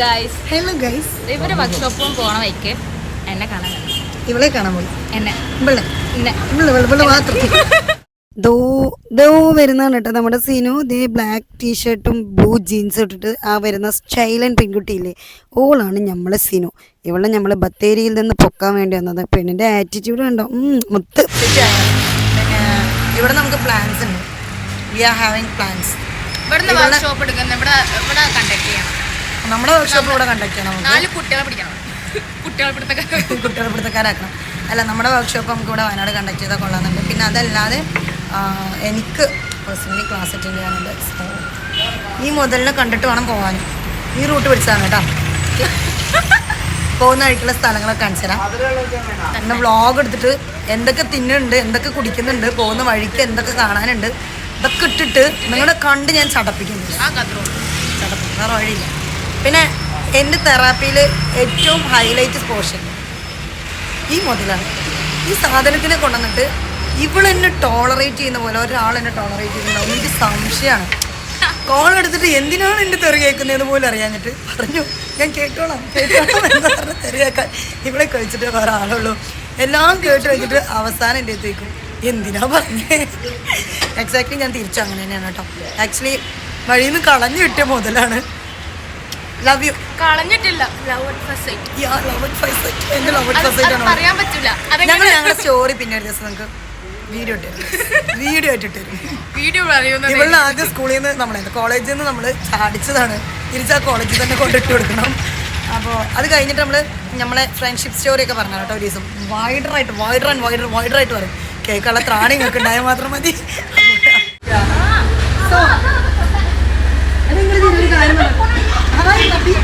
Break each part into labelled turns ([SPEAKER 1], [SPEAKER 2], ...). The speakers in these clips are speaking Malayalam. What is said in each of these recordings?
[SPEAKER 1] ഗായ്സ്
[SPEAKER 2] ഹലോ ഗൈസ്
[SPEAKER 1] ഇവർ വർക്ക്ഷോപ്പും പോണ വൈക്ക് എന്നെ കാണാൻ.
[SPEAKER 2] ഇവളെ കാണാൻ പോയി.
[SPEAKER 1] എന്നെ.
[SPEAKER 2] ഇവളെ. ഇവൾ ഇവൾ മാത്രം. ദോ ദോ വരുന്നതാണ് കേട്ടോ നമ്മുടെ സീനു. ദേ ബ്ലാക്ക് ടീഷർട്ടും ബ്ലൂ ജീൻസും ഇട്ടിട്ട് ആ വരുന്ന സ്റ്റൈലൻ പെൺകുട്ടിയില്ലേ? ഓളാണ് നമ്മളെ സീനു. ഇവളെ നമ്മൾ ബത്തേരിയിൽ നിന്ന് പൊക്കാൻ വേണ്ടി വന്നത്. പെണ്ണിന്റെ ആറ്റിറ്റ്യൂഡ് കണ്ടോ? മുത്ത്. ഇവിടെ നമുക്ക് പ്ലാൻസ് ഉണ്ട്. വി ആർ ഹാവിങ് പ്ലാൻസ്
[SPEAKER 1] ഇവിടെ വർക്ക്ഷോപ്പ് എടുക്കുന്നത്. ഇവിടെ ഇവിടെ കണ്ടക്ട് ചെയ്യണം.
[SPEAKER 2] നമ്മുടെ വർക്ക്ഷോപ്പ് ഇവിടെ കണ്ടക്ട് ചെയ്യണം
[SPEAKER 1] നാല് കുട്ടികളെ പിടിക്കണം കുട്ടികളെ പിടുത്തക്കാർ
[SPEAKER 2] കുട്ടികളെ പിടുത്തക്കാരാക്കണം അല്ല നമ്മുടെ വർക്ക്ഷോപ്പ് നമുക്ക് ഇവിടെ വയനാട് കണ്ടക്ട് ചെയ്താൽ കൊള്ളാമെന്നുണ്ട് പിന്നെ അതല്ലാതെ എനിക്ക് പേഴ്സണലി ക്ലാസ് അറ്റൻഡ് ചെയ്യാനുണ്ട്. ഈ മുതലിനെ കണ്ടിട്ട് വേണം പോകാനും ഈ റൂട്ട് പിടിച്ചതാണ് കേട്ടോ. പോകുന്ന വഴിക്കുള്ള സ്ഥലങ്ങളൊക്കെ കാണിച്ചു തരാം. എന്നെ വ്ളോഗ് എടുത്തിട്ട് എന്തൊക്കെ തിന്നുന്നുണ്ട് എന്തൊക്കെ കുടിക്കുന്നുണ്ട് പോകുന്ന വഴിക്ക് എന്തൊക്കെ കാണാനുണ്ട് ഇതൊക്കെ ഇട്ടിട്ട് നിങ്ങളെ കണ്ട് ഞാൻ ചടപ്പിക്കുന്നുണ്ട്
[SPEAKER 1] ആ കത്രോ
[SPEAKER 2] ചടപ്പിക്കും. വേറെ വഴിയില്ല. പിന്നെ എന്റെ തെറാപ്പിയിൽ ഏറ്റവും ഹൈലൈറ്റ് പോർഷൻ ഈ മുതലാണ്. ഈ സാധനത്തിനെ കൊണ്ടുവന്നിട്ട് ഇവളെന്നെ ടോളറേറ്റ് ചെയ്യുന്ന പോലെ ഒരാൾ എന്നെ ടോളറേറ്റ് ചെയ്യുന്നുണ്ടാവും എനിക്ക് സംശയമാണ്. കോൾ എടുത്തിട്ട് എന്തിനാണ് എന്റെ തെറി കേൾക്കുന്നത് പോലും അറിയാഞ്ഞിട്ട് പറഞ്ഞു ഞാൻ കേട്ടോളാം കേട്ടോളാം തെറി കേൾക്കാൻ ഇവിടെ കഴിച്ചിട്ട് വേറെ ആളുള്ളൂ എല്ലാം കേട്ട് വെച്ചിട്ട് അവസാനം എന്റെ എത്തിക്കും എന്തിനാ പറഞ്ഞേ? എക്സാക്ട്ലി ഞാൻ തിരിച്ചു അങ്ങനെ തന്നെയാണ് കേട്ടോ. ആക്ച്വലി വഴിയിൽ നിന്ന് കളഞ്ഞു കിട്ടിയ മുതലാണ് love you
[SPEAKER 1] കളഞ്ഞിട്ടില്ല. Love at first sight
[SPEAKER 2] yeah love at first sight love at first sight ആണോ?
[SPEAKER 1] പറയാൻ പറ്റില്ല
[SPEAKER 2] ഞങ്ങൾ ഞങ്ങളുടെ സ്റ്റോറി പിന്നെ ഒരു ദിവസം നിങ്ങൾക്ക് വീഡിയോ ഇട്ട് വീഡിയോ ആയിട്ട് ഇട്ട് തരും.
[SPEAKER 1] വീഡിയോ പറയുന്നത്
[SPEAKER 2] ഇവളിൽ ആദ്യം സ്കൂളിൽ നിന്ന് നമ്മളെ കോളേജിൽ നിന്ന് നമ്മൾ ചാടിച്ചതാണ്. തിരിച്ച് ആ കോളേജിൽ തന്നെ കൊണ്ടിട്ട് കൊടുക്കണം. അപ്പോൾ അത് കഴിഞ്ഞിട്ട് നമ്മൾ നമ്മളെ ഫ്രണ്ട്ഷിപ്പ് സ്റ്റോറി ഒക്കെ പറഞ്ഞു കേട്ടോ ഒരു ദിവസം. വൈഡറായിട്ട് വൈഡർ ആൻഡ് വൈഡർ വൈഡറായിട്ട് പറയും. കേൾക്കാനുള്ള ത്രാണി നിങ്ങൾക്ക് ഉണ്ടായാൽ മാത്രം മതി. സോ അത് നിങ്ങൾ ഇതിനൊരു കാര്യം പറഞ്ഞു. തപ്പി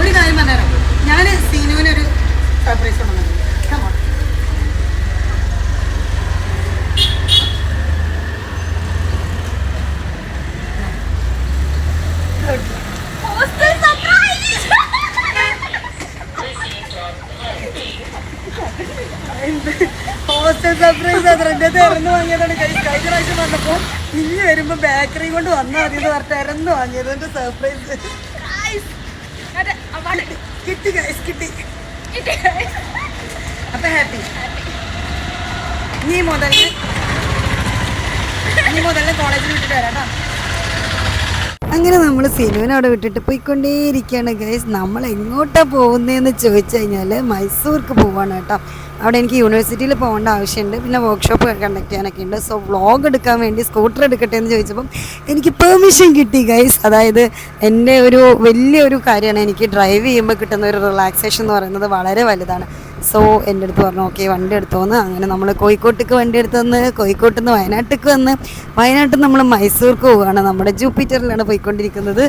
[SPEAKER 2] ഒരു കാര്യം പറഞ്ഞുതരാം ഞാൻ സീനുവിനൊരു സർപ്രൈസ് കൊണ്ടുവന്നു Come on. ഹോസ്റ്റൽ സർപ്രൈസ് അതിന്റെ ഇറന്ന് വാങ്ങിയതാണ് കഴി- കഴിഞ്ഞ പ്രാവശ്യം വന്നപ്പോ ഇനി വരുമ്പോ ബേക്കറി കൊണ്ട് വന്നാൽ മതി എന്ന് പറഞ്ഞിട്ട് ഇറന്ന് വാങ്ങിയത് സർപ്രൈസ് കിട്ടി ഗൈസ് കിട്ടി. അപ്പൊ ഹാപ്പി നീ മുതൽ നീ മുതൽ കോളേജിൽ വിട്ടിട്ട് വരാം കേട്ടോ അങ്ങനെ നമ്മൾ സിനുവിനെ അവിടെ വിട്ടിട്ട് പോയിക്കൊണ്ടേയിരിക്കുകയാണ്. ഗൈസ് നമ്മൾ എങ്ങോട്ടാണ് പോകുന്നതെന്ന് ചോദിച്ചു കഴിഞ്ഞാൽ മൈസൂർക്ക് പോവാണ് കേട്ടോ. അവിടെ എനിക്ക് യൂണിവേഴ്സിറ്റിയിൽ പോകേണ്ട ആവശ്യമുണ്ട്. പിന്നെ വർക്ക്ഷോപ്പ് കണ്ടക്ട് ചെയ്യാനൊക്കെ ഉണ്ട്. സോ വ്ളോഗ് എടുക്കാൻ വേണ്ടി സ്കൂട്ടർ എടുക്കട്ടെ എന്ന് ചോദിച്ചപ്പം എനിക്ക് പെർമിഷൻ കിട്ടി ഗൈസ് അതായത് എന്റെ ഒരു വലിയൊരു കാര്യമാണ് എനിക്ക് ഡ്രൈവ് ചെയ്യുമ്പോൾ കിട്ടുന്ന ഒരു റിലാക്സേഷൻ എന്ന് പറയുന്നത് വളരെ വലുതാണ്. സോ എന്റെ അടുത്ത് പറഞ്ഞു ഓക്കെ വണ്ടി എടുത്തോന്ന്. അങ്ങനെ നമ്മൾ കോഴിക്കോട്ടേക്ക് വണ്ടി എടുത്തുവന്ന് കോഴിക്കോട്ട് നിന്ന് വയനാട്ടിലേക്ക് വന്ന്. വയനാട്ടിൽ നിന്ന് നമ്മൾ മൈസൂർക്ക് പോവുകയാണ്. നമ്മുടെ ജൂപ്പിറ്ററിലാണ് പോയിക്കൊണ്ടിരിക്കുന്നത്.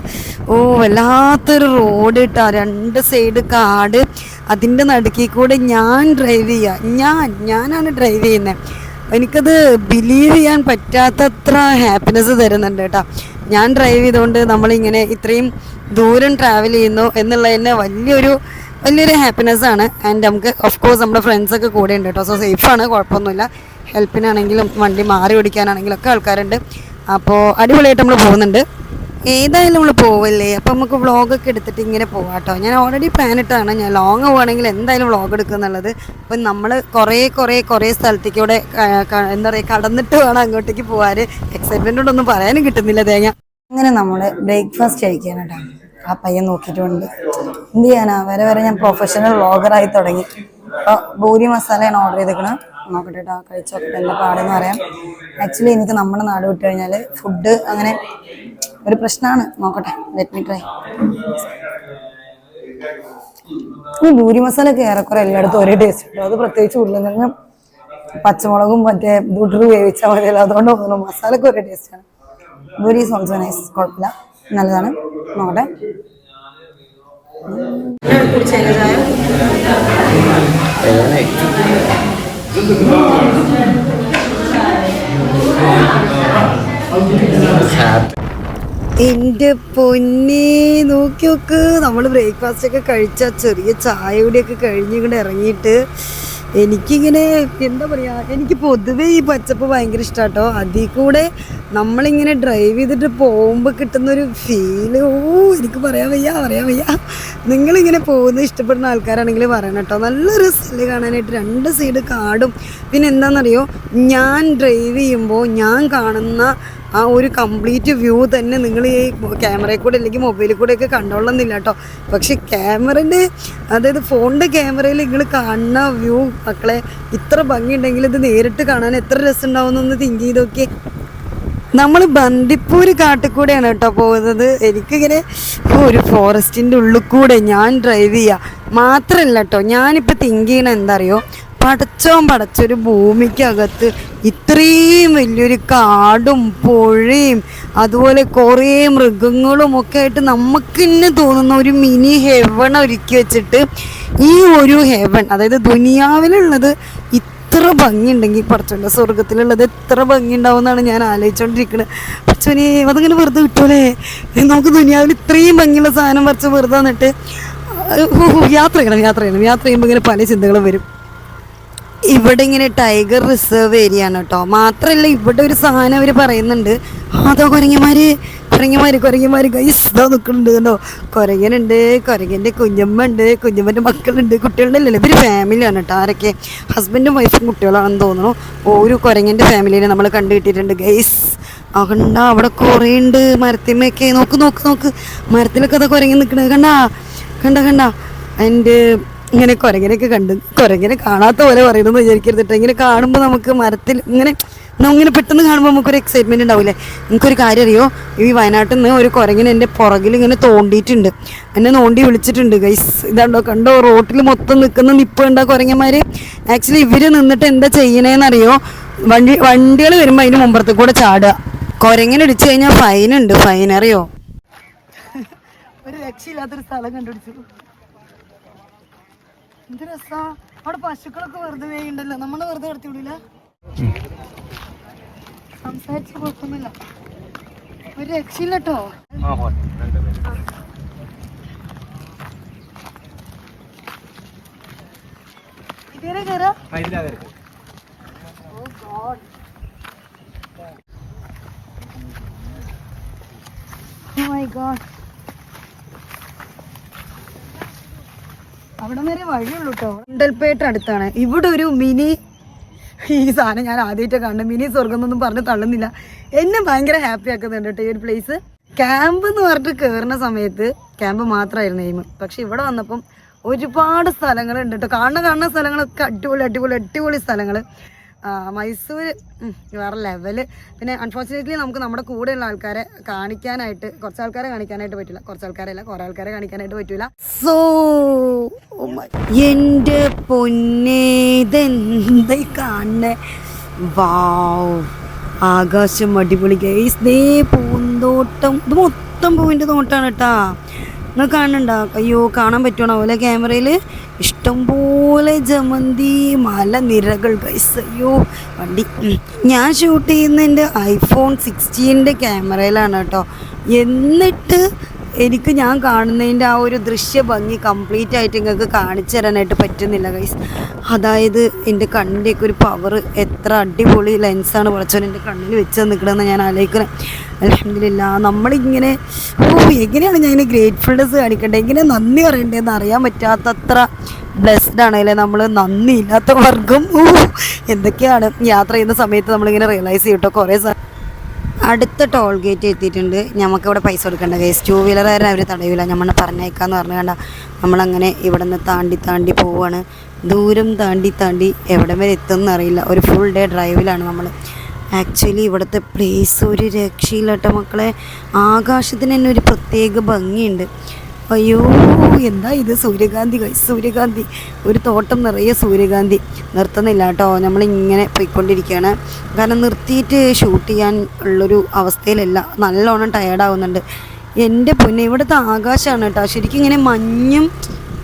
[SPEAKER 2] ഓ വല്ലാത്തൊരു റോഡ് ഇട്ടാ രണ്ട് സൈഡ് കാട്. അതിന്റെ നടുക്കിൽ കൂടെ ഞാൻ ഡ്രൈവ് ചെയ്യുക ഞാൻ ഞാനാണ് ഡ്രൈവ് ചെയ്യുന്നത് എനിക്കത് ബിലീവ് ചെയ്യാൻ പറ്റാത്തത്ര ഹാപ്പിനെസ് തരുന്നുണ്ട് കേട്ടോ ഞാൻ ഡ്രൈവ് ചെയ്തുകൊണ്ട് നമ്മളിങ്ങനെ ഇത്രയും ദൂരം ട്രാവൽ ചെയ്യുന്നു എന്നുള്ളതിന് വലിയൊരു വലിയൊരു ഹാപ്പിനെസ് ആണ്. ആൻഡ് നമുക്ക് ഓഫ് കോഴ്സ് നമ്മുടെ ഫ്രണ്ട്സ് ഒക്കെ കൂടെ ഉണ്ട് കേട്ടോ. സോ സേഫാണ് കുഴപ്പമൊന്നുമില്ല. ഹെൽപ്പിനാണെങ്കിലും വണ്ടി മാറി ഓടിക്കാനാണെങ്കിലും ഒക്കെ ആൾക്കാരുണ്ട്. അപ്പോൾ അടിപൊളിയായിട്ട് നമ്മൾ പോകുന്നുണ്ട്. ഏതായാലും നമ്മൾ പോവല്ലേ? അപ്പോൾ നമുക്ക് വ്ളോഗൊക്കെ എടുത്തിട്ട് ഇങ്ങനെ പോകാം കേട്ടോ. ഞാൻ ഓൾറെഡി പ്ലാൻ ഇട്ടാണ് ഞാൻ ലോങ് പോകണമെങ്കിൽ എന്തായാലും വ്ളോഗ് എടുക്കുക എന്നുള്ളത്. അപ്പം നമ്മൾ കുറേ കുറേ കുറേ സ്ഥലത്തേക്കൂടെ എന്താ പറയുക കടന്നിട്ട് വേണം അങ്ങോട്ടേക്ക് പോകാൻ എക്സൈറ്റ്മെന്റോടൊന്നും പറയാനും കിട്ടുന്നില്ല തേങ്ങ. അങ്ങനെ നമ്മൾ ബ്രേക്ക്ഫാസ്റ്റ് കഴിക്കാനായിട്ടാണ് ആ പയ്യൻ നോക്കിയിട്ടുണ്ട്. എന്ത് ചെയ്യാനാ? വരെ വരെ ഞാൻ പ്രൊഫഷണൽ വ്ളോഗറായി തുടങ്ങി. അപ്പോൾ ഭൂരി മസാലയാണ് ഓർഡർ ചെയ്തേക്കണത് നോക്കട്ടെ കേട്ടോ കഴിച്ച് നോക്കട്ടെ എന്താ പാടെന്ന് പറയാം. ആക്ച്വലി എനിക്ക് നമ്മുടെ നാട് വിട്ട് കഴിഞ്ഞാൽ ഫുഡ് അങ്ങനെ ഒരു പ്രശ്നമാണ് നോക്കട്ടെ ലെറ്റ് മീ ട്രൈ ഈ ഭൂരി മസാല ഒക്കെ ഏറെക്കുറെ എല്ലായിടത്തും ഒരേ ടേസ്റ്റ് ഉണ്ടോ. അത് പ്രത്യേകിച്ച് ഉരുളക്കിഴങ്ങ് പച്ചമുളകും മറ്റേ ദുഡ്രു വേവിച്ചാൽ മതിയല്ലോ. അതുകൊണ്ട് തോന്നുന്നു മസാലക്ക് ഒരേ ആണ്. ഭൂരി സോൺസോ നൈസ് കുഴപ്പമില്ല. നല്ലതാണ്. നോക്കട്ടെ. എന്റെ പൊന്നെ നോക്കി നോക്ക്. നമ്മൾ ബ്രേക്ക്ഫാസ്റ്റ് ഒക്കെ കഴിച്ച ചെറിയ ചായ കൂടിയൊക്കെ കഴിഞ്ഞ് ഇങ്ങോട്ട് ഇറങ്ങിയിട്ട് എനിക്കിങ്ങനെ എന്താ പറയുക എനിക്ക് പൊതുവേ ഈ പച്ചപ്പ് ഭയങ്കര ഇഷ്ടാട്ടോ. അതിൽ കൂടെ നമ്മളിങ്ങനെ ഡ്രൈവ് ചെയ്തിട്ട് പോകുമ്പോൾ കിട്ടുന്നൊരു ഫീൽ ഓ എനിക്ക് പറയാൻ വയ്യ പറയാൻ വയ്യ. നിങ്ങളിങ്ങനെ പോകുന്ന ഇഷ്ടപ്പെടുന്ന ആൾക്കാരാണെങ്കിൽ പറയണം കേട്ടോ. നല്ലൊരു സ്ഥല കാണാനായിട്ട് രണ്ട് സൈഡ് കാടും. പിന്നെ എന്താണെന്നറിയോ ഞാൻ ഡ്രൈവ് ചെയ്യുമ്പോൾ ഞാൻ കാണുന്ന ആ ഒരു കംപ്ലീറ്റ് വ്യൂ തന്നെ നിങ്ങൾ ഈ ക്യാമറയിൽ കൂടെ അല്ലെങ്കിൽ മൊബൈലിൽ കൂടെയൊക്കെ കണ്ടോളുന്നില്ല കേട്ടോ. പക്ഷെ ക്യാമറന്റെ അതായത് ഫോണിന്റെ ക്യാമറയിൽ നിങ്ങൾ കാണുന്ന വ്യൂ മക്കളെ ഇത്ര ഭംഗിയുണ്ടെങ്കിൽ ഇത് നേരിട്ട് കാണാൻ എത്ര രസം ഉണ്ടാവുമെന്നൊന്ന് തിങ്ക് ചെയ്ത് നോക്കിയേ. നമ്മൾ ബന്ദിപ്പൂര് കാട്ടിക്കൂടെയാണ് കേട്ടോ പോകുന്നത്. എനിക്കിങ്ങനെ ഒരു ഫോറസ്റ്റിന്റെ ഉള്ളിൽ കൂടെ ഞാൻ ഡ്രൈവ് ചെയ്യുക മാത്രമല്ല കേട്ടോ ഞാനിപ്പോൾ തിങ്ക് ചെയ്യണ എന്താ അറിയോ? പടച്ചോൻ പടച്ചൊരു ഭൂമിക്കകത്ത് ഇത്രയും വലിയൊരു കാടും പുഴയും അതുപോലെ കുറേ മൃഗങ്ങളും ഒക്കെ ആയിട്ട് നമുക്ക് തന്നെ തോന്നുന്ന ഒരു മിനി ഹെവൺ ഒരുക്കി വെച്ചിട്ട് ഈ ഒരു ഹെവൺ അതായത് ദുനിയാവിലുള്ളത് എത്ര ഭംഗിയുണ്ടെങ്കിൽ പടച്ചോന്റെ സ്വർഗത്തിലുള്ളത് എത്ര ഭംഗി ഉണ്ടാവുമെന്നാണ് ഞാൻ ആലോചിച്ചുകൊണ്ടിരിക്കുന്നത് പച്ചോനെ അതങ്ങനെ വെറുതെ വിട്ടോലേ നമുക്ക് ദുനിയാവിൽ ഇത്രയും ഭംഗിയുള്ള സാധനം പറിച്ച് വെറുതെ വന്നിട്ട് യാത്ര ചെയ്യണം യാത്ര ചെയ്യണം യാത്ര ചെയ്യുമ്പോൾ ഇങ്ങനെ പല ചിന്തകളും വരും. ഇവിടെ ഇങ്ങനെ ടൈഗർ റിസർവ് ഏരിയ ആണ് കേട്ടോ. മാത്രമല്ല ഇവിടെ ഒരു സാധനം അവർ പറയുന്നുണ്ട്. അതോ കൊരങ്ങിമാര് കൊരങ്ങിമാര് കൊരങ്ങിമാര് ഗൈസ് ഇതാ നിൽക്കുന്നുണ്ട് കണ്ടോ? കുരങ്ങനുണ്ട് കുരങ്ങന്റെ കുഞ്ഞമ്മ ഉണ്ട് കുഞ്ഞമ്മന്റെ മക്കളുണ്ട് കുട്ടികളുണ്ടല്ലോ ഇവർ ഫാമിലിയാണ് കേട്ടോ ആരൊക്കെ. ഹസ്ബൻഡും വൈഫും കുട്ടികളാണെന്ന് തോന്നുന്നു. ഒരു കുരങ്ങന്റെ ഫാമിലിനെ നമ്മൾ കണ്ടു കിട്ടിയിട്ടുണ്ട് ഗൈസ് കണ്ട അവിടെ കുറേ ഉണ്ട് മരത്തിന്മയൊക്കെ നോക്ക് നോക്ക് നോക്ക്. മരത്തിലൊക്കെ അതൊക്കെ കുരങ്ങി നിൽക്കണത് കണ്ടാ? കണ്ട കണ്ട? എന്റെ ഇങ്ങനെ കുരങ്ങനെയൊക്കെ കണ്ട് കുരങ്ങനെ കാണാത്ത പോലെ പറയുന്നു വിചാരിക്കരുത് കേട്ടോ ഇങ്ങനെ കാണുമ്പോൾ നമുക്ക് മരത്തിൽ ഇങ്ങനെ ഇങ്ങനെ പെട്ടെന്ന് കാണുമ്പോൾ നമുക്കൊരു എക്സൈറ്റ്മെന്റ് ഉണ്ടാവില്ലേ എനിക്കൊരു കാര്യം അറിയോ ഈ വയനാട്ടിൽ നിന്ന് ഒരു കുരങ്ങിന് എന്റെ പുറകിൽ ഇങ്ങനെ തോണ്ടിയിട്ടുണ്ട്. എന്നെ നോണ്ടി വിളിച്ചിട്ടുണ്ട് ഗൈസ് ഇതാണ്ടോ കണ്ടോ? റോട്ടിൽ മൊത്തം നിൽക്കുന്ന നിപ്പ് ഉണ്ടോ കുരങ്ങന്മാർ ആക്ച്വലി ഇവർ നിന്നിട്ട് എന്താ ചെയ്യണേന്നറിയോ? വണ്ടി വണ്ടികൾ വരുമ്പോൾ അതിന് മുമ്പറത്ത് കൂടെ ചാടുക. കുരങ്ങനെ ഇടിച്ചു കഴിഞ്ഞാൽ ഫൈനുണ്ട് ഫൈൻ അറിയോ? ഒരു രക്ഷയില്ലാത്തൊരു സ്ഥലം കണ്ടുപിടിച്ചു. എന്ത് രസാ? അവിടെ പശുക്കളൊക്കെ വെറുതെ വേയുണ്ടല്ലോ നമ്മൾ വെറുതെ നടത്തി വിടില്ല സംസാരിച്ച് കുഴപ്പമൊന്നുമില്ല. ഒരു രക്ഷയില്ല കേട്ടോ ഇതുവരെ കയറാ oh God oh my God അവിടെ വരെ വഴിയുള്ളൂ കേട്ടോ ഉണ്ടൽപേട്ട അടുത്താണ്. ഇവിടെ ഒരു മിനി ഈ സാധനം ഞാൻ ആദ്യമായിട്ട് കണ്ടു മിനി സ്വർഗം എന്നൊന്നും പറഞ്ഞ് തള്ളുന്നില്ല. എന്നെ ഭയങ്കര ഹാപ്പി ആക്കുന്നുണ്ട് കേട്ടോ ഈ ഒരു പ്ലേസ് ക്യാമ്പ് എന്ന് പറഞ്ഞിട്ട് കയറുന്ന സമയത്ത് ക്യാമ്പ് മാത്രമായിരുന്നു എയിം പക്ഷെ ഇവിടെ വന്നപ്പം ഒരുപാട് സ്ഥലങ്ങളുണ്ട് കേട്ടോ കാണുന്ന കാണുന്ന സ്ഥലങ്ങളൊക്കെ അടിപൊളി അടിപൊളി അടിപൊളി സ്ഥലങ്ങൾ മൈസൂർ വേറെ ലെവൽ പിന്നെ അൺഫോർച്ചുനേറ്റ്ലി നമുക്ക് നമ്മുടെ കൂടെയുള്ള ആൾക്കാരെ കാണിക്കാനായിട്ട് കുറച്ച് ആൾക്കാരെ കാണിക്കാനായിട്ട് പറ്റില്ല. കുറച്ച് ആൾക്കാരല്ല കുറേ ആൾക്കാരെ കാണിക്കാനായിട്ട് പറ്റില്ല സോ എന്റെ പൊന്നേതെന്ത് കാണണേ വാവ് ആകാശം അടിപൊളി. ഗൈസ് ദേ പൂന്തോട്ടം. ഇത് മൊത്തം പൂവിന്റെ തോട്ടാണ് കേട്ടാ. നിങ്ങൾ കാണണ്ട അയ്യോ കാണാൻ പറ്റണോ പോലെ ക്യാമറയിൽ ഇഷ്ടംപോലെ ജമന്തി മല നിരകൾ ഗൈസ് അയ്യോ വണ്ടി. ഞാൻ ഷൂട്ട് ചെയ്യുന്ന എന്റെ ഐഫോൺ സിക്സ്റ്റീന്റെ ക്യാമറയിലാണ് കേട്ടോ. എന്നിട്ട് എനിക്ക് ഞാൻ കാണുന്നതിന്റെ ആ ഒരു ദൃശ്യ ഭംഗി കംപ്ലീറ്റ് ആയിട്ട് നിങ്ങൾക്ക് കാണിച്ചു തരാനായിട്ട് പറ്റുന്നില്ല ഗൈസ് അതായത് എന്റെ കണ്ണിന്റെയൊക്കെ ഒരു പവർ എത്ര അടിപൊളി ലെൻസാണ് വളച്ചോൻ എന്റെ കണ്ണിൽ വെച്ച് നിൽക്കണമെന്ന് ഞാൻ ആലോചിക്കുന്നത് അലഹമില്ല നമ്മളിങ്ങനെ ഓ എങ്ങനെയാണ് ഞാൻ ഇങ്ങനെ ഗ്രേറ്റ്ഫുൾനെസ് കാണിക്കേണ്ടത് എങ്ങനെ നന്ദി പറയണ്ടതെന്ന് അറിയാൻ പറ്റാത്തത്ര ബ്ലെസ്ഡ് ആണല്ലേ നമ്മൾ നന്ദി ഇല്ലാത്ത വർഗം. ഓ എന്തൊക്കെയാണ്? യാത്ര ചെയ്യുന്ന സമയത്ത് നമ്മളിങ്ങനെ റിയലൈസ് ചെയ്യട്ടോ കുറേ അടുത്ത ടോൾ ഗേറ്റ് എത്തിയിട്ടുണ്ട്. നമുക്കിവിടെ പൈസ കൊടുക്കേണ്ട കേസ് ടൂ വീലറുകാരെ അവർ തടയില്ല നമ്മളെ പറഞ്ഞേക്കാന്ന് പറഞ്ഞു കണ്ട നമ്മളങ്ങനെ ഇവിടെ നിന്ന് താണ്ടി താണ്ടി പോവുകയാണ് ദൂരം താണ്ടി താണ്ടി എവിടെ വരെ എത്തുമെന്ന് അറിയില്ല. ഒരു ഫുൾ ഡേ ഡ്രൈവിലാണ് നമ്മൾ ആക്ച്വലി ഇവിടുത്തെ പ്ലേസ് ഒരു രക്ഷയില്ലാട്ടോ മക്കളെ. ആകാശത്തിന് തന്നെ ഒരു പ്രത്യേക ഭംഗിയുണ്ട്. അയ്യോ എന്താ ഇത്? സൂര്യകാന്തി സൂര്യകാന്തി. ഒരു തോട്ടം നിറയെ സൂര്യകാന്തി. നിർത്തുന്നില്ല കേട്ടോ. നമ്മളിങ്ങനെ പോയിക്കൊണ്ടിരിക്കുകയാണ്. കാരണം നിർത്തിയിട്ട് ഷൂട്ട് ചെയ്യാൻ ഉള്ളൊരു അവസ്ഥയിലല്ല. നല്ലോണം ടയേർഡാവുന്നുണ്ട് എന്റെ പൊന്നെ ഇവിടുത്തെ ആകാശമാണ് കേട്ടോ. ശരിക്കും ഇങ്ങനെ മഞ്ഞും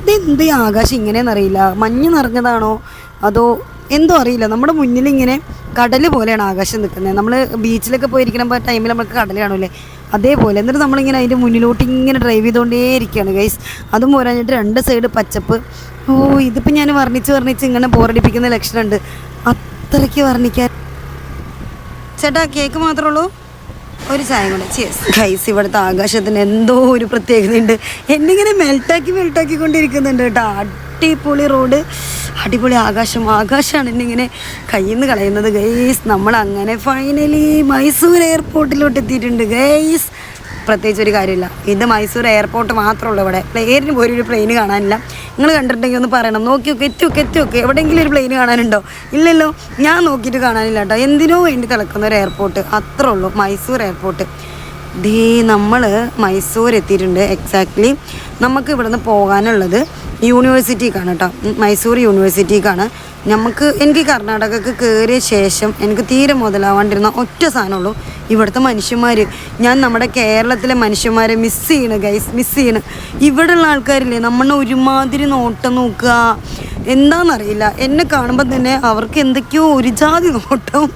[SPEAKER 2] ഇതെന്ത് ആകാശം ഇങ്ങനെയെന്നറിയില്ല മഞ്ഞ് നിറഞ്ഞതാണോ? അതോ എന്തോ അറിയില്ല. നമ്മുടെ മുന്നിൽ ഇങ്ങനെ കടൽ പോലെയാണ് ആകാശം നിൽക്കുന്നത്. നമ്മൾ ബീച്ചിലൊക്കെ പോയിരിക്കുന്ന ടൈമിൽ നമുക്ക് കടൽ കാണൂലേ അതേപോലെ എന്നിട്ട് നമ്മളിങ്ങനെ അതിന്റെ മുന്നിലോട്ട് ഇങ്ങനെ ഡ്രൈവ് ചെയ്തുകൊണ്ടേയിരിക്കുകയാണ് ഗൈസ് അതും പോരാഞ്ഞിട്ട് രണ്ട് സൈഡ് പച്ചപ്പ്. ഓ ഇതിപ്പോൾ ഞാൻ വർണിച്ച് വർണിച്ച് ഇങ്ങനെ ബോറടിപ്പിക്കുന്ന ലക്ഷണമുണ്ട്. അത്രയ്ക്ക് വർണിക്കാൻ ചേട്ടാ കേക്ക് മാത്രമേ ഉള്ളൂ? ഒരു ചായ കൂടെ. ചേസ് ഗൈസ് ഇവിടുത്തെ ആകാശത്തിന് എന്തോ ഒരു പ്രത്യേകതയുണ്ട്. എന്നിങ്ങനെ മെൽട്ടാക്കി മെൽട്ടാക്കി കൊണ്ടിരിക്കുന്നുണ്ട് കേട്ടോ. അടിപൊളി റോഡ് അടിപൊളി ആകാശം. ആകാശമാണ് എന്നിങ്ങനെ കയ്യിൽ നിന്ന് കളയുന്നത്. ഗൈസ് നമ്മൾ അങ്ങനെ ഫൈനലി മൈസൂർ എയർപോർട്ടിലോട്ട് എത്തിയിട്ടുണ്ട്. ഗൈസ് പ്രത്യേകിച്ച് ഒരു കാര്യമില്ല. ഇത് മൈസൂർ എയർപോർട്ട് മാത്രമേ ഉള്ളൂ ഇവിടെ. പ്ലെയിനിന് പോലും ഒരു പ്ലെയിൻ കാണാനില്ല. നിങ്ങൾ കണ്ടിട്ടുണ്ടെങ്കിൽ ഒന്ന് പറയണം. നോക്കി നോക്കി എത്തി നോക്കി എത്തി നോക്കി. എവിടെയെങ്കിലും ഒരു പ്ലെയിൻ കാണാനുണ്ടോ? ഇല്ലല്ലോ. ഞാൻ നോക്കിയിട്ട് കാണാനില്ല കേട്ടോ. എന്തിനോ വേണ്ടി തിളക്കുന്ന ഒരു എയർപോർട്ട് അത്രേ ഉള്ളൂ മൈസൂർ എയർപോർട്ട് ദേ നമ്മൾ മൈസൂർ എത്തിയിട്ടുണ്ട് എക്സാക്ട്ലി നമുക്ക് ഇവിടുന്ന് പോകാനുള്ളത് യൂണിവേഴ്സിറ്റിക്കാണ് കേട്ടോ മൈസൂർ യൂണിവേഴ്സിറ്റിക്കാണ് നമുക്ക് എനിക്ക് കർണാടകക്ക് കയറിയ ശേഷം എനിക്ക് തീരെ മുതലാവാണ്ടിരുന്ന ഒറ്റ സാധനമുള്ളൂ. ഇവിടുത്തെ മനുഷ്യന്മാർ ഞാൻ നമ്മുടെ കേരളത്തിലെ മനുഷ്യന്മാരെ മിസ് ചെയ്യണ് ഗൈസ് മിസ് ചെയ്യണ്. ഇവിടെയുള്ള ആൾക്കാരില്ലേ നമ്മളെ ഒരുമാതിരി നോട്ടം നോക്കുക. എന്താണെന്നറിയില്ല എന്നെ കാണുമ്പോൾ തന്നെ അവർക്ക് എന്തൊക്കെയോ ഒരു ജാതി നോട്ടവും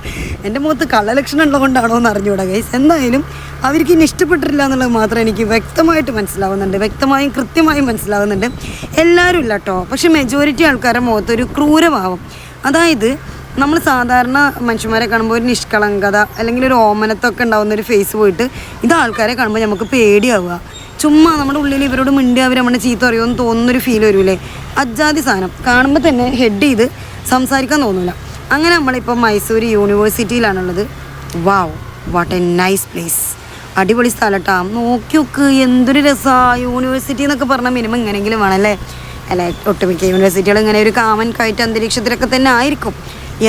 [SPEAKER 2] എന്റെ മുഖത്ത് കള്ളലക്ഷണം ഉള്ളതുകൊണ്ടാണോ എന്ന് അറിഞ്ഞൂടാ ഗൈസ് എന്തായാലും അവർക്ക് ഇനി ഇഷ്ടപ്പെട്ടിട്ടില്ല എന്നുള്ളത് മാത്രം എനിക്ക് വ്യക്തമായിട്ട് മനസ്സിലാവുന്നുണ്ട്. വ്യക്തമായും കൃത്യമായും മനസ്സിലാവുന്നുണ്ട്. എല്ലാവരും ഇല്ല കേട്ടോ പക്ഷെ മെജോറിറ്റി ആൾക്കാരുടെ മുഖത്ത് ഒരു ക്രൂരഭാവം. അതായത് നമ്മൾ സാധാരണ മനുഷ്യന്മാരെ കാണുമ്പോൾ ഒരു നിഷ്കളങ്കത അല്ലെങ്കിൽ ഒരു ഓമനത്തൊക്കെ ഉണ്ടാകുന്ന ഒരു ഫേസ് പോയിട്ട് ഇത് ആൾക്കാരെ കാണുമ്പോൾ നമുക്ക് പേടിയാവുക. ചുമ്മാ നമ്മുടെ ഉള്ളിൽ ഇവരോട് മിണ്ടി അവർ നമ്മുടെ ചീത്ത അറിയുമെന്ന് തോന്നുന്നൊരു ഫീൽ വരൂലേ? അജാതി സാധനം. കാണുമ്പോൾ തന്നെ ഹെഡ് ചെയ്ത് സംസാരിക്കാൻ തോന്നില്ല അങ്ങനെ നമ്മളിപ്പോൾ Mysore യൂണിവേഴ്സിറ്റിയിലാണുള്ളത്. Wow what a nice place അടിപൊളി സ്ഥലട്ടാ. നോക്കി നോക്ക് എന്തൊരു രസമാണ് യൂണിവേഴ്സിറ്റി എന്നൊക്കെ പറഞ്ഞാൽ മിനിമം ഇങ്ങനെയെങ്കിലും വേണമല്ലേ അല്ല ഒട്ടുമിക്ക യൂണിവേഴ്സിറ്റികൾ ഇങ്ങനെ ഒരു കാമൻ കയറ്റ അന്തരീക്ഷത്തിലൊക്കെ തന്നെ ആയിരിക്കും.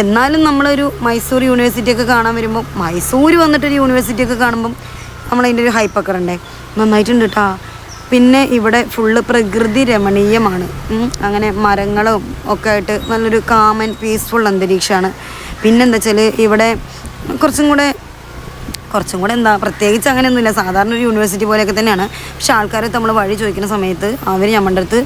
[SPEAKER 2] എന്നാലും നമ്മളൊരു മൈസൂർ യൂണിവേഴ്സിറ്റിയൊക്കെ കാണാൻ വരുമ്പോൾ മൈസൂർ വന്നിട്ടൊരു യൂണിവേഴ്സിറ്റിയൊക്കെ കാണുമ്പം നമ്മളതിന്റെ ഒരു ഹൈപ്പൊക്കെ ഉണ്ടേ നന്നായിട്ടുണ്ട് കേട്ടോ പിന്നെ ഇവിടെ ഫുള്ള് പ്രകൃതി രമണീയമാണ്. അങ്ങനെ മരങ്ങളും ഒക്കെ ആയിട്ട് നല്ലൊരു കാമൻ പീസ്ഫുൾ അന്തരീക്ഷമാണ് പിന്നെന്താ വെച്ചാൽ ഇവിടെ കുറച്ചും കൂടെ കുറച്ചും കൂടെ എന്താ പ്രത്യേകിച്ച് അങ്ങനെയൊന്നുമില്ല. സാധാരണ ഒരു യൂണിവേഴ്സിറ്റി പോലെയൊക്കെ തന്നെയാണ്. പക്ഷെ ആൾക്കാരെ നമ്മൾ വഴി ചോദിക്കുന്ന സമയത്ത് അവർ നമ്മുടെ അടുത്ത്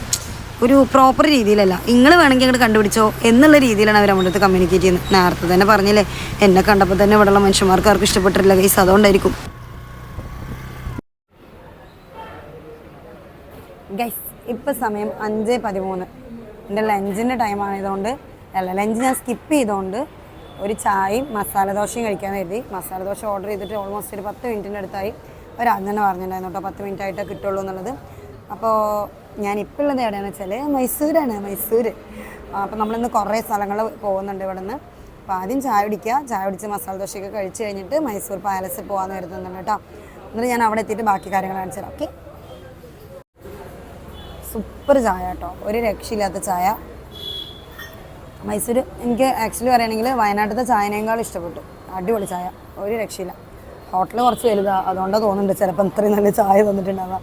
[SPEAKER 2] ഒരു പ്രോപ്പർ രീതിയിലല്ല. നിങ്ങൾ വേണമെങ്കിൽ അങ്ങോട്ട് കണ്ടുപിടിച്ചോ എന്നുള്ള രീതിയിലാണ് അവർ നമ്മുടെ കമ്മ്യൂണിക്കേറ്റ് ചെയ്യുന്നത്. നേരത്തെ തന്നെ പറഞ്ഞില്ലേ എന്നെ കണ്ടപ്പോൾ തന്നെ ഇവിടെയുള്ള മനുഷ്യന്മാർക്ക് ആർക്കും ഇഷ്ടപ്പെട്ടിട്ടില്ല ഗൈസ് അതുകൊണ്ടായിരിക്കും. ഗൈസ് ഇപ്പം സമയം അഞ്ച് പതിമൂന്ന്. എന്റെ ലഞ്ചിന്റെ ടൈം ആയതുകൊണ്ട് അല്ല ലഞ്ച് ഞാൻ സ്കിപ്പ് ചെയ്തുകൊണ്ട് ഒരു ചായയും മസാല ദോശയും കഴിക്കാൻ കരുതി. മസാല ദോശ ഓർഡർ ചെയ്തിട്ട് ഓൾമോസ്റ്റ് ഒരു പത്ത് മിനിറ്റിന്റെ അടുത്തായി. ഒരാൾ തന്നെ പറഞ്ഞിട്ടുണ്ടായിരുന്നു കേട്ടോ പത്ത് മിനിറ്റ് ആയിട്ടേ കിട്ടുള്ളൂ എന്നുള്ളത്. അപ്പോൾ ഞാൻ ഇപ്പോൾ ഉള്ളത് എവിടെയാണെന്ന് വെച്ചാൽ മൈസൂരാണ് മൈസൂർ അപ്പോൾ നമ്മളിന്ന് കുറേ സ്ഥലങ്ങൾ പോകുന്നുണ്ട് ഇവിടെ നിന്ന് അപ്പോൾ ആദ്യം ചായ കുടിക്കുക. ചായ കുടിച്ച് മസാല ദോശയൊക്കെ കഴിച്ച് കഴിഞ്ഞിട്ട് മൈസൂർ പാലസിൽ പോകാമെന്ന് കരുതുന്നുണ്ട് കേട്ടോ. എന്നിട്ട് ഞാൻ അവിടെ എത്തിയിട്ട് ബാക്കി കാര്യങ്ങൾ കാണിച്ചു തരാം. ഓക്കെ? സൂപ്പർ ചായ കേട്ടോ. ഒരു രക്ഷയില്ലാത്ത ചായ. മൈസൂർ എനിക്ക് ആക്ച്വലി പറയുകയാണെങ്കിൽ വയനാട്ടിലത്തെ ചായനേക്കാൾ ഇഷ്ടപ്പെട്ടു. അടിപൊളി ചായ. ഒരു രക്ഷയില്ല. ഹോട്ടൽ കുറച്ച് വലുതാണ് അതുകൊണ്ടാണ് തോന്നുന്നുണ്ട് ചിലപ്പോൾ ഇത്രയും നല്ല ചായ തന്നിട്ടുണ്ടാവാം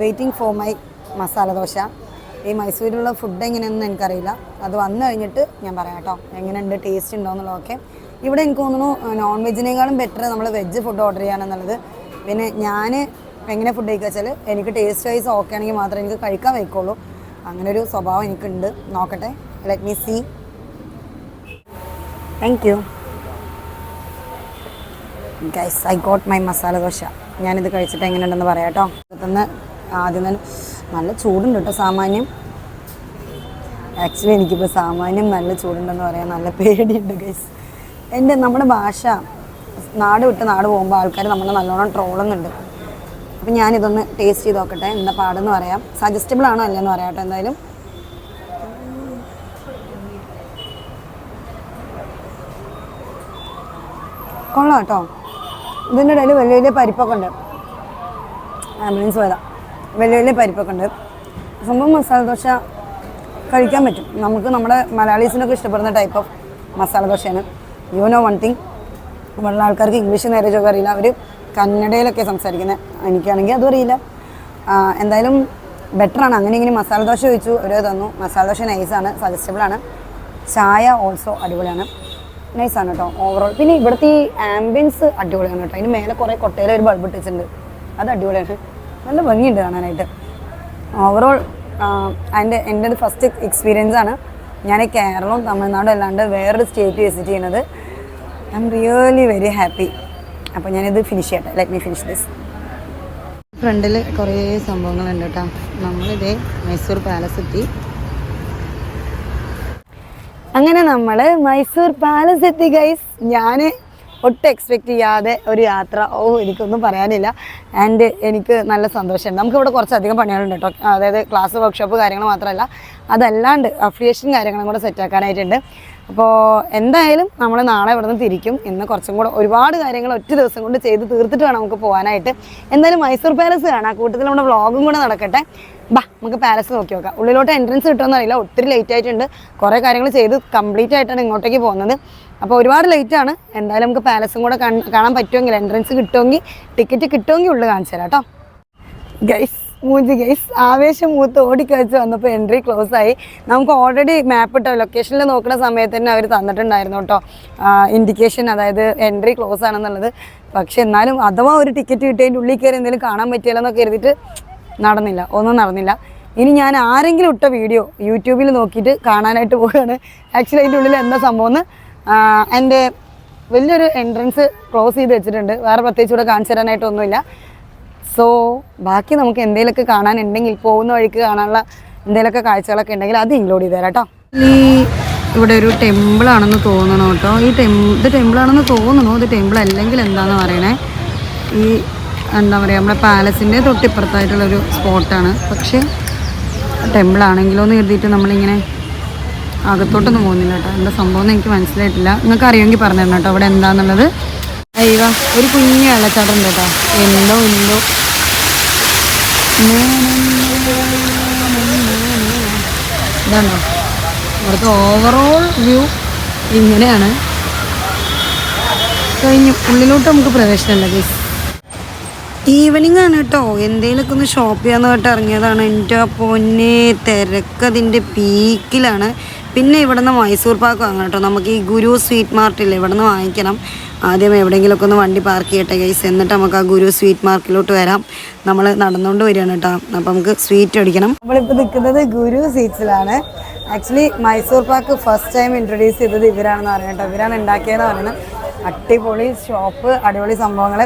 [SPEAKER 2] waiting for my masala dosa. ഈ മൈസൂരിലുള്ള ഫുഡ് എങ്ങനെയാണെന്ന് എനിക്കറിയില്ല. അത് വന്നു കഴിഞ്ഞിട്ട് ഞാൻ പറയാം കേട്ടോ. എങ്ങനെയുണ്ട്? ടേസ്റ്റ് ഉണ്ടോ എന്നുള്ളതൊക്കെ ഇവിടെ എനിക്ക് തോന്നുന്നു നോൺ വെജിനേക്കാളും ബെറ്റർ നമ്മൾ വെജ് ഫുഡ് ഓർഡർ ചെയ്യാനെന്നുള്ളത്. പിന്നെ ഞാൻ എങ്ങനെ ഫുഡ് കഴിക്കുക വെച്ചാൽ എനിക്ക് ടേസ്റ്റ് വൈസ് ഓക്കെ ആണെങ്കിൽ മാത്രമേ എനിക്ക് കഴിക്കാൻ വയ്ക്കുള്ളൂ. അങ്ങനെ ഒരു സ്വഭാവം എനിക്കുണ്ട്. നോക്കട്ടെ. Let me see thank you guys I got my masala dosa. ഞാനിത് കഴിച്ചിട്ട് എങ്ങനെയുണ്ടെന്ന് പറയാം കേട്ടോ. ആദ്യം തന്നെ നല്ല ചൂടുണ്ട് കേട്ടോ സാമാന്യം. ആക്ച്വലി എനിക്കിപ്പോൾ സാമാന്യം നല്ല ചൂടുണ്ടെന്ന് പറയാൻ നല്ല പേടിയുണ്ട് ഗൈസ് എന്റെ നമ്മുടെ ഭാഷ നാട് വിട്ട് നാട് പോകുമ്പോൾ ആൾക്കാർ നമ്മളെ നല്ലോണം ട്രോളുന്നുണ്ട് അപ്പം ഞാനിതൊന്ന് ടേസ്റ്റ് ചെയ്ത് നോക്കട്ടെ എന്താ പാടെന്ന് പറയാം. സജസ്റ്റബിൾ ആണോ അല്ലെന്ന് പറയാം കേട്ടോ എന്തായാലും. കൊള്ളാം കേട്ടോ. ഇതിന്റെ ഇടയിൽ വലിയ വലിയ പരിപ്പൊക്കെ ഉണ്ട്. ആംബുലൻസ് പോയതാ. വലിയ വലിയ പരിപ്പൊക്കെ ഉണ്ട്. സംഭവം മസാല ദോശ കഴിക്കാൻ പറ്റും. നമുക്ക് നമ്മുടെ മലയാളീസിനൊക്കെ ഇഷ്ടപ്പെടുന്ന ടൈപ്പ് ഓഫ് മസാല ദോശയാണ്. യു നോ വൺ തിങ് ഇവിടെയുള്ള ആൾക്കാർക്ക് ഇംഗ്ലീഷ് നേരെ ചോദിക്കാൻ അറിയില്ല അവർ കന്നഡയിലൊക്കെ സംസാരിക്കുന്നത് എനിക്കാണെങ്കിൽ അതും അറിയില്ല. എന്തായാലും ബെറ്ററാണ് അങ്ങനെ ഇങ്ങനെ മസാല ദോശ ചോദിച്ചു. അവർ തന്നു. മസാല ദോശ നൈസാണ് സജസ്റ്റബിളാണ് ചായ ഓൾസോ അടിപൊളിയാണ്. നൈസാണ് കേട്ടോ ഓവറോൾ പിന്നെ ഇവിടുത്തെ ഈ ആംബിയൻസ് അടിപൊളിയാണ് കേട്ടോ അതിന് മേലെ കുറേ കൊട്ടയിൽ ഒരു ബൾബ് ഇട്ടിട്ടുണ്ട്. അത് അടിപൊളിയാണ്. നല്ല ഭംഗിയുണ്ട് കാണാനായിട്ട്. ഓവറോൾ അതിന്റെ എന്റെ ഒരു ഫസ്റ്റ് എക്സ്പീരിയൻസ് ആണ്. ഞാൻ കേരളവും തമിഴ്നാടും അല്ലാണ്ട് വേറൊരു സ്റ്റേറ്റ് വിസിറ്റ് ചെയ്യുന്നത്. I'm really very happy അപ്പോൾ ഞാനിത് ഫിനിഷ് ചെയ്യട്ടെ. ലെറ്റ് മീ ഫിനിഷ് ദിസ് ഫ്രണ്ടിൽ കുറേ സംഭവങ്ങളുണ്ട് കേട്ടോ നമ്മളിതേ മൈസൂർ പാലസ് എത്തി. അങ്ങനെ നമ്മൾ മൈസൂർ പാലസ് എത്തി ഗൈസ് ഞാൻ ഒട്ടും എക്സ്പെക്റ്റ് ചെയ്യാതെ ഒരു യാത്ര. ഓ എനിക്കൊന്നും പറയാനില്ല. ആൻഡ് എനിക്ക് നല്ല സന്തോഷമുണ്ട്. നമുക്കിവിടെ കുറച്ചധികം പണികളുണ്ട് കേട്ടോ. അതായത് ക്ലാസ് വർക്ക്ഷോപ്പ് കാര്യങ്ങൾ മാത്രമല്ല. അതല്ലാണ്ട് അഫിലിയേഷൻ കാര്യങ്ങളും കൂടെ സെറ്റാക്കാനായിട്ടുണ്ട് അപ്പോൾ എന്തായാലും നമ്മൾ നാളെ ഇവിടെ നിന്ന് തിരിക്കും. ഇന്ന് കുറച്ചും കൂടെ ഒരുപാട് കാര്യങ്ങൾ ഒറ്റ ദിവസം കൊണ്ട് ചെയ്ത് തീർത്തിട്ട് വേണം നമുക്ക് പോകാനായിട്ട് എന്തായാലും മൈസൂർ പാലസ് കാണാം. കൂട്ടത്തിൽ നമ്മുടെ വ്ളോഗും കൂടെ നടക്കട്ടെ. ബാ നമുക്ക് പാലസ് നോക്കി നോക്കാം. ഉള്ളിലോട്ട് എൻട്രൻസ് കിട്ടുമെന്നറിയില്ല ഒത്തിരി ലേറ്റ് ആയിട്ടുണ്ട്. കുറേ കാര്യങ്ങൾ ചെയ്ത് കംപ്ലീറ്റ് ആയിട്ടാണ് ഇങ്ങോട്ടേക്ക് പോകുന്നത്. അപ്പോൾ ഒരുപാട് ലേറ്റ് ആണ്. എന്തായാലും നമുക്ക് പാലസും കൂടെ കാണാൻ പറ്റുമെങ്കിൽ എൻട്രൻസ് കിട്ടുമെങ്കിൽ ടിക്കറ്റ് കിട്ടുമെങ്കിൽ ഉള്ളു കാണിച്ചു തരാം കേട്ടോ. ഗൈസ് മൂഞ്ചി ഗൈസ് ആവേശം മൂത്ത് ഓടിക്കഴിച്ച് വന്നപ്പോൾ എൻട്രി ക്ലോസ് ആയി. നമുക്ക് ഓൾറെഡി മാപ്പ് ഇട്ടോ ലൊക്കേഷനിൽ നോക്കുന്ന സമയത്ത് തന്നെ അവർ തന്നിട്ടുണ്ടായിരുന്നു കേട്ടോ. ഇൻഡിക്കേഷൻ അതായത് എൻട്രി ക്ലോസ് ആണെന്നുള്ളത്. പക്ഷെ എന്നാലും അഥവാ ഒരു ടിക്കറ്റ് കിട്ടിയതിന്റെ ഉള്ളിൽ കയറി എന്തെങ്കിലും കാണാൻ പറ്റിയല്ലോ എന്നൊക്കെ കരുതിയിട്ട് നടന്നില്ല. ഒന്നും നടന്നില്ല. ഇനി ഞാൻ ആരെങ്കിലും ഇട്ട വീഡിയോ യൂട്യൂബിൽ നോക്കിയിട്ട് കാണാനായിട്ട് പോവുകയാണ്. ആക്ച്വലി അതിന്റെ ഉള്ളിൽ എന്താ സംഭവം എന്ന് എന്റെ വലിയൊരു എൻട്രൻസ് ക്ലോസ് ചെയ്ത് വെച്ചിട്ടുണ്ട്. വേറെ പ്രത്യേകിച്ച് ഇവിടെ കാണിച്ചു തരാനായിട്ടൊന്നുമില്ല. സോ ബാക്കി നമുക്ക് എന്തെങ്കിലുമൊക്കെ കാണാനുണ്ടെങ്കിൽ പോകുന്ന വഴിക്ക് കാണാനുള്ള എന്തെങ്കിലുമൊക്കെ കാഴ്ചകളൊക്കെ ഉണ്ടെങ്കിൽ അത് ഇൻക്ലൂഡ് ചെയ്ത് തരാം ഈ ഇവിടെ ഒരു ടെമ്പിൾ ആണെന്ന് തോന്നണു കേട്ടോ ഈ ടെം ഇത് ടെമ്പിൾ ആണെന്ന് തോന്നുന്നു ഇത് ടെമ്പിൾ അല്ലെങ്കിൽ എന്താണെന്ന് പറയണേ? ഈ എന്താ പറയുക നമ്മുടെ പാലസിന്റെ തൊട്ടിപ്പുറത്തായിട്ടുള്ളൊരു സ്പോട്ടാണ് പക്ഷേ ടെമ്പിൾ ആണെങ്കിലോ എന്ന് കരുതിയിട്ട് നമ്മളിങ്ങനെ അകത്തോട്ടൊന്നും പോകുന്നില്ല കേട്ടോ. എന്താ സംഭവം എനിക്ക് മനസ്സിലായിട്ടില്ല. നിങ്ങൾക്ക് അറിയുമെങ്കിൽ പറഞ്ഞു തരണം കേട്ടോ. അവിടെ എന്താണെന്നുള്ളത് അയ്യോ ഒരു കുഞ്ഞു വെള്ളച്ചാട്ടം കേട്ടോ. എന്തോ എന്തോ. ഇതാണോ? ഇവിടുത്തെ ഓവറോൾ വ്യൂ ഇങ്ങനെയാണ്. കഴിഞ്ഞു. ഉള്ളിലോട്ട് നമുക്ക് പ്രവേശനമല്ല ഗൈസ് ഈവനിങ് ആണ് കേട്ടോ. എന്തെങ്കിലുമൊക്കെ ഒന്ന് ഷോപ്പ് ചെയ്യാന്ന് കേട്ട് ഇറങ്ങിയതാണ്. എന്റെ പൊന്നെ തിരക്കതിന്റെ പീക്കിലാണ് പിന്നെ ഇവിടുന്ന് മൈസൂർ പാക്ക് വാങ്ങണം കേട്ടോ. നമുക്ക് ഈ ഗുരു സ്വീറ്റ് മാർട്ടില്ലേ ഇവിടുന്ന് വാങ്ങിക്കണം. ആദ്യം എവിടെയെങ്കിലുമൊക്കെ ഒന്ന് വണ്ടി പാർക്ക് ചെയ്യട്ടെ ഗൈസ് എന്നിട്ട് നമുക്ക് ആ ഗുരു സ്വീറ്റ് മാർക്കിലോട്ട് വരാം. നമ്മൾ നടന്നുകൊണ്ട് വരികയാണ് കേട്ടോ. അപ്പം നമുക്ക് സ്വീറ്റ് അടിക്കണം. നമ്മളിപ്പോൾ നിൽക്കുന്നത് Guru സ്വീറ്റ്സിലാണ്. Actually Mysore pak first time introduce ചെയ്തത് ഇവരാണെന്ന് പറയുന്നത് കേട്ടോ. ഇവരാണ് ഉണ്ടാക്കിയതെന്ന് പറയുന്നത്. അടിപൊളി ഷോപ്പ് അടിപൊളി സംഭവങ്ങൾ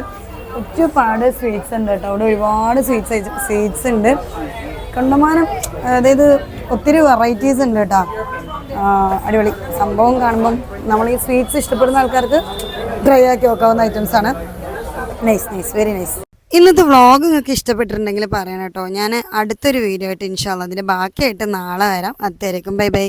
[SPEAKER 2] ഒരുപാട് സ്വീറ്റ്സ് ഉണ്ട് കേട്ടോ. അവിടെ ഒരുപാട് സ്വീറ്റ്സ് സ്വീറ്റ്സ് ഉണ്ട്. കണ്ടമാനം അതായത് ഒത്തിരി വെറൈറ്റീസ് ഉണ്ട് കേട്ടോ. അടിപൊളി. സംഭവം കാണുമ്പം നമ്മൾ ഈ സ്വീറ്റ്സ് ഇഷ്ടപ്പെടുന്ന ആൾക്കാർക്ക് ട്രൈ ആക്കി നോക്കാവുന്ന ഐറ്റംസ് ആണ്. നൈസ് നൈസ് വെരി നൈസ് ഇന്നത്തെ വ്ളോഗ് നിങ്ങൾക്ക് ഇഷ്ടപ്പെട്ടിട്ടുണ്ടെങ്കിൽ പറയണം കേട്ടോ. ഞാൻ അടുത്തൊരു വീഡിയോ ആയിട്ട് ഇൻഷാല്ല അതിന്റെ ബാക്കിയായിട്ട് നാളെ വരാം. അത്തേരേക്കും ബൈ ബൈ.